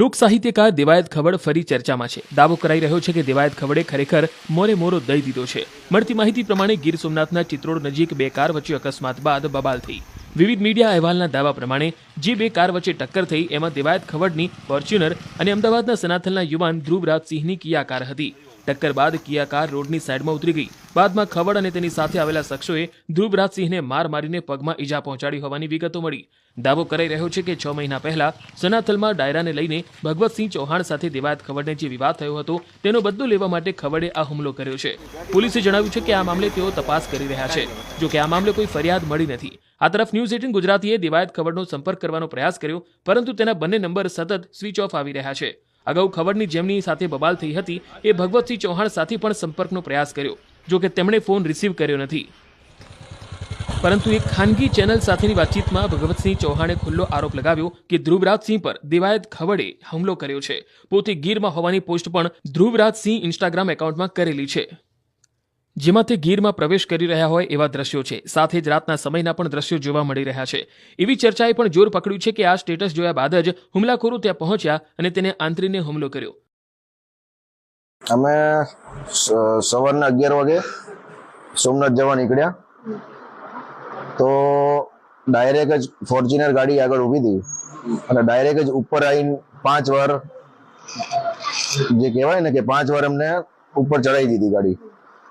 લોક સાહિત્યકાર દેવાયત ખવડ ફરી ચર્ચામાં છે. દાવો કરાઈ રહ્યો છે કે દેવાયત ખવડે ખરેખર મોરે મોરો દઈ દીધો છે. મળતી માહિતી પ્રમાણે ગીર સોમનાથના ચિત્રોડ નજીક બે કાર વચ્ચે અકસ્માત બાદ બબાલ થઈ. વિવિધ મીડિયા અહેવાલના દાવા પ્રમાણે જે બે કાર વચ્ચે ટક્કર થઈ, એમાં દેવાયત ખવડની ફોર્ચ્યુનર અને અમદાવાદના સનાથલના યુવાન ધ્રુવરાજસિંહની કિયા કાર હતી. ટક્કર બાદ કિયા કાર રોડની સાઈડમાં ઉતરી ગઈ. બાદમાં ખવડ અને તેની સાથે આવેલા શખ્સોએ ધ્રુવરાજસિંહને માર મારીને પગમાં ઈજા પહોંચાડી હોવાની વિગતો મળી. દાવો કરાઈ રહ્યો છે કે છ મહિના પહેલા સનાથલમાં ડાયરાને લઈને ભગવતસિંહ ચૌહાણ સાથે દેવાયત ખવડને જે વિવાદ થયો હતો, તેનો બદલો લેવા માટે ખવડે આ હુમલો કર્યો છે. પોલીસે જણાવ્યું છે કે આ મામલે તેઓ તપાસ કરી રહ્યા છે. જો કે આ મામલે કોઈ ફરિયાદ મળી નથી. આ તરફ ન્યૂઝ એટીન ગુજરાતીએ દેવાયત ખવડનો સંપર્ક કરવાનો પ્રયાસ કર્યો, પરંતુ તેના બંને નંબર સતત સ્વિચ ઓફ આવી રહ્યા છે. અગાઉ ખબરની જેમની સાથે બબાલ થઈ હતી, એ ભગવતસિંહ ચૌહાણ સાથે પણ સંપર્કનો પ્રયાસ કર્યો, જો કે તેમણે ફોન રિસીવ કર્યો નથી. પરંતુ એક ખાનગી ચેનલ સાથેની વાતચીતમાં ભગવતસિંહ ચૌહાણે ખુલ્લો આરોપ લગાવ્યો કે ધ્રુવરાજસિંહ પર દેવાયત ખવડે હુમલો કર્યો છે. પોતે ગીરમાં હોવાની પોસ્ટ પણ ધ્રુવરાજસિંહ ઇન્સ્ટાગ્રામ એકાઉન્ટમાં કરેલી છે. જેમાં તે ગીરમાં પ્રવેશ કરી રહ્યા હોય એવા દ્રશ્યો છે. સાથે જ રાતના સમયના પણ દ્રશ્યો જોવા મળી રહ્યા છે. એવી ચર્ચાએ પણ જોર પકડ્યું છે કે આ સ્ટેટસ જોયા બાદ જ હુમલાખોરો ત્યાં પહોંચ્યા અને તેને આંતરીને હુમલો કર્યો. અમે સવારના અગિયાર વાગે સોમનાથ જવા નીકળ્યા. તો ડાયરેક્ટ જ ફોર્ચ્યુનર ગાડી આગળ ઊભી હતી. અને ડાયરેક્ટ જ ઉપર આવીને પાંચ વાર જે કહેવાય ને કે પાંચ વાર અમને ઉપર ચડાવી દીધી ગાડી.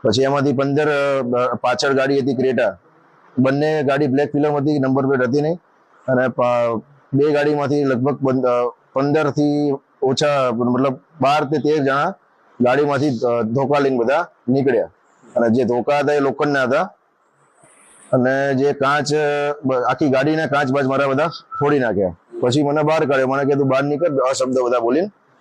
પછી એમાંથી પંદર અ, પાછળ ગાડી હતી ક્રેટા. બંને ગાડી બ્લેક ફિલ્મ હતી નંબર પ્લેટ હતી નહીં. અને પા- બે ગાડીમાંથી લગભગ પંદ- અ, પંદરથી ઓછા મતલબ બાર તે તેર જણા ગાડીમાંથી અ, ધોકા લઈને બધા નીકળ્યા. અને જે ધોકા હતા એ લોખંડના હતા. અને જે કાચ અ, બ- આખી ગાડીના કાચ બાચ મારા બધા ફોડી નાખ્યા. પછી મને બહાર કાઢ્યો. મને કીધું બહાર નીકળ આ શબ્દ બધા બોલીને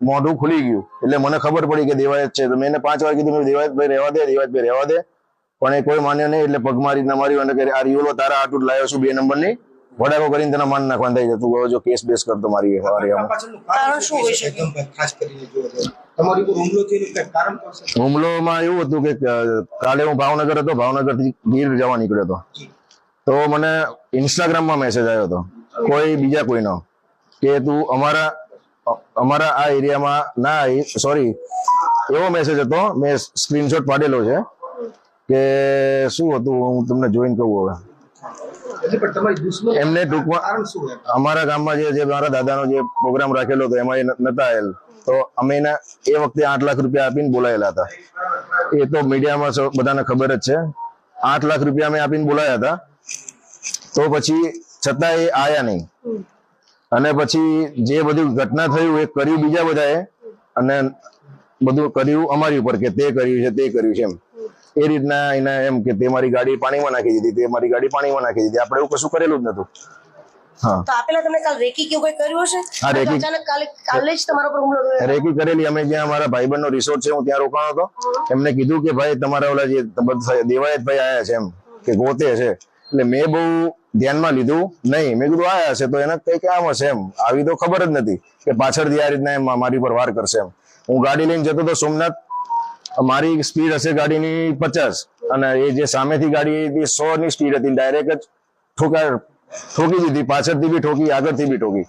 મોઢું ખુલી ગયું. એટલે મને ખબર પડી કે દેવાયત છે. તો મેં એને પાંચ વાર કીધું દેવાયતભાઈ રહેવા દે દેવાયતભાઈ રહેવા દે. પણ એ કોઈ માન્યો નહીં એટલે પગ મારી ના માર્યું અને આ રિયોલો તારા આટું લાવ્યો છું બે નંબરની વડાકો કરીને તને માન નાખવાનું થઈ જતું. હવે જો કેસ બેસ કરતો મારી હુમલોમાં એવું હતું કે કાલે હું ભાવનગર હતો ભાવનગરથી ગીર જવા નીકળ્યો હતો. તો મને ઇન્સ્ટાગ્રામમાં મેસેજ આવ્યો હતો. કોઈ બીજા કોઈનો કે તું અમારા અમારા આ એરિયામાં ના સોરી એવો મેસેજ હતો મેં સ્ક્રીનશોટ પાડેલો છે કે શું હતું હું તમને જોઈન કહું હવે. એમને ટૂંકમાં અમારા ગામમાં જે જે મારા દાદાનો જે પ્રોગ્રામ રાખેલો હતો એમાં એ નતા આવેલ. તો અમે એના એ વખતે આઠ લાખ રૂપિયા આપીને બોલાયેલા હતા. એ તો મીડિયામાં બધાને ખબર જ છે. આઠ લાખ રૂપિયા અમે આપીને બોલાયા હતા. તો પછી છતાં એ આયા નહીં. અને પછી જે બધું ઘટના થયું એ કર્યું બીજા બધાએ અને બધું કર્યું અમારી ઉપર કે તે કર્યું છે તે કર્યું છે એમ. એ રીતના એના એમ કે તે મારી ગાડી પાણીમાં નાખી દીધી તે મારી ગાડી પાણીમાં નાખી દીધી. આપણે એવું કશું કરેલું જ નતું રેકી કરેલી. અમે જ્યાં મારા ભાઈબંધનો રિસોર્ટ છે હું ત્યાં રોકાણો હતો. એમને કીધું કે ભાઈ તમારા ઓલા જે દેવાયત ભાઈ આયા છે એમ કે ગોતે છે. એટલે મેં બહુ ધ્યાનમાં લીધું નહીં. મેં કીધું આયા છે. તો એને કઈ કામ હશે એમ. આવી તો ખબર જ નથી કે પાછળથી આ રીતના એમ મારી પર વાર કરશે એમ. હું ગાડી લઈને જતો તો સોમનાથ મારી સ્પીડ હશે ગાડીની પચાસ અને એ જે સામેથી ગાડી હતી સો ની સ્પીડ હતી. ડાયરેક્ટ જ ઠોકા ઠોકી દીધી. પાછળથી બી ઠોકી આગળથી બી ઠોકી.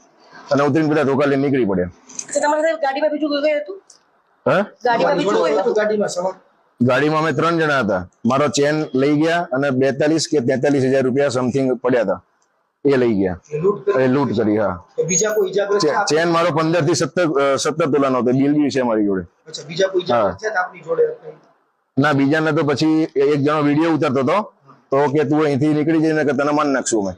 અને ઉતરીને બધા ધોકા લઈને નીકળી પડ્યા. તો ગાડીમાં બીજું કોઈ ગયું હતું? હા? ગાડીમાં બીજું કોઈ હતું? ગાડીમાં ગાડીમાં અમે ત્રણ જણા હતા. મારો ચેન લઈ ગયા અને બેતાલીસ કે તેતાલીસ હજાર રૂપિયા સમથિંગ પડ્યા હતા. એ લઈ ગયા. એ લૂંટ કરી. એ લૂંટ કરી હા. બીજા કોઈ ઈજાગ્રસ્ત ચેન મારો પંદરથી સત્તર સત્તર તોલાનો હતો. બિલ બી છે મારી જોડે. બીજા કોઈ આપની જોડે? ના બીજાને તો પછી એક જણો વીડિયો ઉતારતો હતો. તો કે તું અહીંથી નીકળી જઈને કે તને માન નાખશું અમે.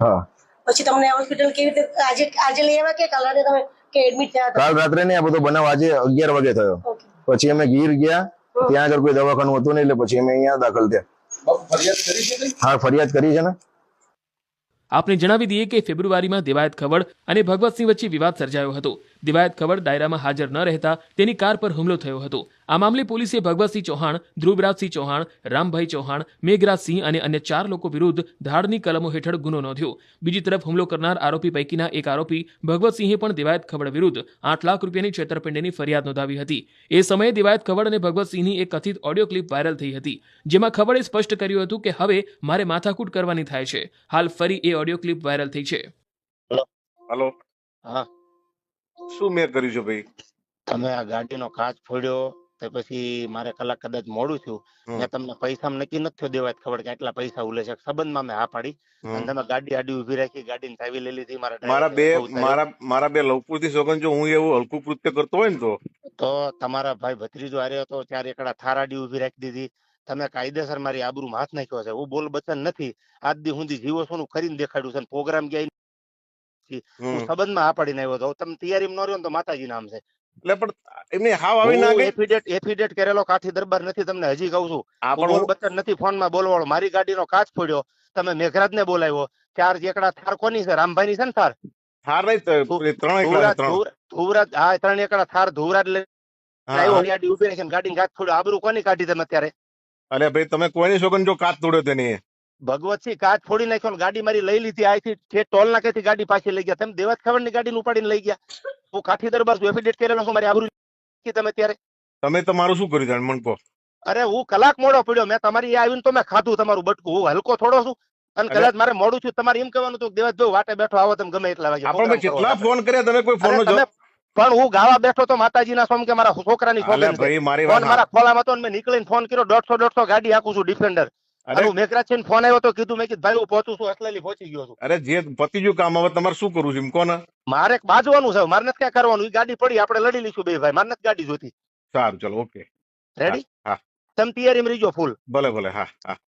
હા. પછી તમને હોસ્પિટલ કેવી રીતે આજે આજે લઈ આવ્યા કે કાલ રાતે તમે કે એડમિટ થયા કાલ રાત્રે નહીં આ બધો બનાવ આજે અગિયાર વાગે થયો. પછી અમે ગીર ગયા. ત્યાં આગળ કોઈ દવાખાનું હતું નહીં એટલે પછી અમે અહીંયા દાખલ થયા. ફરિયાદ કરી હા ફરિયાદ કરી છે ને? આપને જણાવી દઈએ કે ફેબ્રુઆરીમાં દેવાયત ખવડ અને ભગવતસિંહ વચ્ચે વિવાદ સર્જાયો હતો. દિવાયત ખબર દાયરામાં હાજર ન રહેતા તેની કાર પર હુમલો થયો હતો. આ મામલે પોલીસે ભગવતસિંહ ચૌહાણ ધ્રુવરાજસિંહ ચૌહાણ રામભાઈ ચૌહાણ મેઘરાજસિંહ અને અન્ય ચાર લોકો વિરુદ્ધ ધાડની કલમો હેઠળ ગુનો નોંધ્યો. બીજી તરફ હુમલો કરનાર આરોપી પૈકીના એક આરોપી ભગવતસિંહે પણ દિવાયત ખબર વિરુદ્ધ આઠ લાખ રૂપિયાની છેતરપિંડીની ફરિયાદ નોંધાવી હતી. એ સમયે દિવાયત ખબર અને ભગવતસિંહની એક કથિત ઓડિયો ક્લિપ વાયરલ થઈ હતી જેમાં ખબરે સ્પષ્ટ કર્યું હતું કે હવે મારે માથાકૂટ કરવાની થાય છે. હાલ ફરી એ ઓડિયો ક્લિપ વાયરલ થઈ છે. હેલો. હા. શું મેં કર્યું છે ભાઈ? તમે આ ગાડીનો કાચ ફોડ્યો તો પછી મારે કલાક કદાચ મોડું છું. મેં તમને પૈસા નક્કી નથી દેવાય દેવા ખબર કે આટલા પૈસા ઉલે છે. સંબંધમાં મેં હા પાડી. અને તમે ગાડી આડી ઊભી રાખી ગાડીની ચાવી લઈ લીધી મારા મારા બે. મારા મારા બે લવપુરથી સોગન જો હું એવું હલકું કૃત્ય કરતો હોય ને તો? તો તમારા ભાઈ ભત્રીજો હારે હતો ચાર એકડા થાર આડી ઊભી રાખી દીધી. તમે કાયદેસર મારી આબરૂમાં હાથ નાખ્યો છે. હું બોલ બચન નથી. આજ દી સુધી જીવો છું કરીને દેખાડ્યું છે. પ્રોગ્રામ ક્યાંય. હું. સંબંધમાં આ પડીને આવ્યો હતો. તમે તૈયારીમાં ન રહ્યો ને તો માતાજી નામ છે. એટલે પણ એમની હાવ આવી ના ગઈ એફિડેટ એફિડેટ કરેલો કાઠી દરબાર નથી તમને હજી કહું છું. આ પણ બચ્ચન નથી ફોનમાં બોલવાળો. મારી ગાડીનો કાચ ફોડ્યો. તમે મેઘરાજ ને બોલાવ્યો. ચાર એકડા થાર કોની છે? રામભાઈ ની છે ને થાર? થાર નહીં તો ત્રણ એકડા ધુવરાજ હા ત્રણ એકડા થાર ધુવરાજ લઈ. ગાડી ઊભી રાખીને ગાડી કાચ ફોડ્યો. આબરૂ કોની કાઢી તમે અત્યારે? અરે ભાઈ તમે કોઈની સોગન જો કાચ તોડ્યો તેની ભગવતસિંહ કાચ ફોડી નાખ્યો ગાડી મારી લઈ લીધી આથી ટોલ નાકેથી ગાડી પાછી લઈ ગયા. તમે દેવાત ખબરની ગાડી ઉપાડીને લઈ ગયા. હું કાઠી દરબાર છું એફિડેટ કરેલો છું મારી આબરૂ તમે ત્યારે. તમે તમારું શું કર્યું જાણ મને કહો. અરે હું કલાક મોડો પડ્યો મેં તમારી આવીને તો મેં ખાધું તમારું બટકું. હું હલકો થોડો છું અને કદાચ મારે મોડું છું તમારે એમ કહેવાનું તો દેવાજભાઈ વાટે બેઠો આવો તમે ગમે એટલા વાગે. આપણે કેટલા ફોન કર્યા તમે કોઈ ફોન નો પણ હું ગાવા બેઠો તો માતાજીના સોમ કે મારા છોકરાની અલે સોગંદ છે. ભાઈ મારી ફોન મારા ખોલામાં તો મેં નીકળીને ફોન કર્યો દોઢસો દોઢસો ગાડી આખું છું ડિફેન્ડર અરે અને છે ફોન આવ્યો તો કીધું મેં કીધું ભાઈ હું પહોંચું છું અસલેલી પહોંચી ગયો છું. અરે જે પતિજુ કામ હવે તમારે શું કરવું છે એમ કોને? મારે બાજવાનું છે મારે નથી ક્યાં કરવાનું એ ગાડી પડી આપણે લડી લઈશું બે ભાઈ મારે નથી ગાડી જોતી સારું ચલો ઓકે. રેડી હા. તમે તૈયારીમાં રહીજો ફૂલ ભલે ભલે હા હા.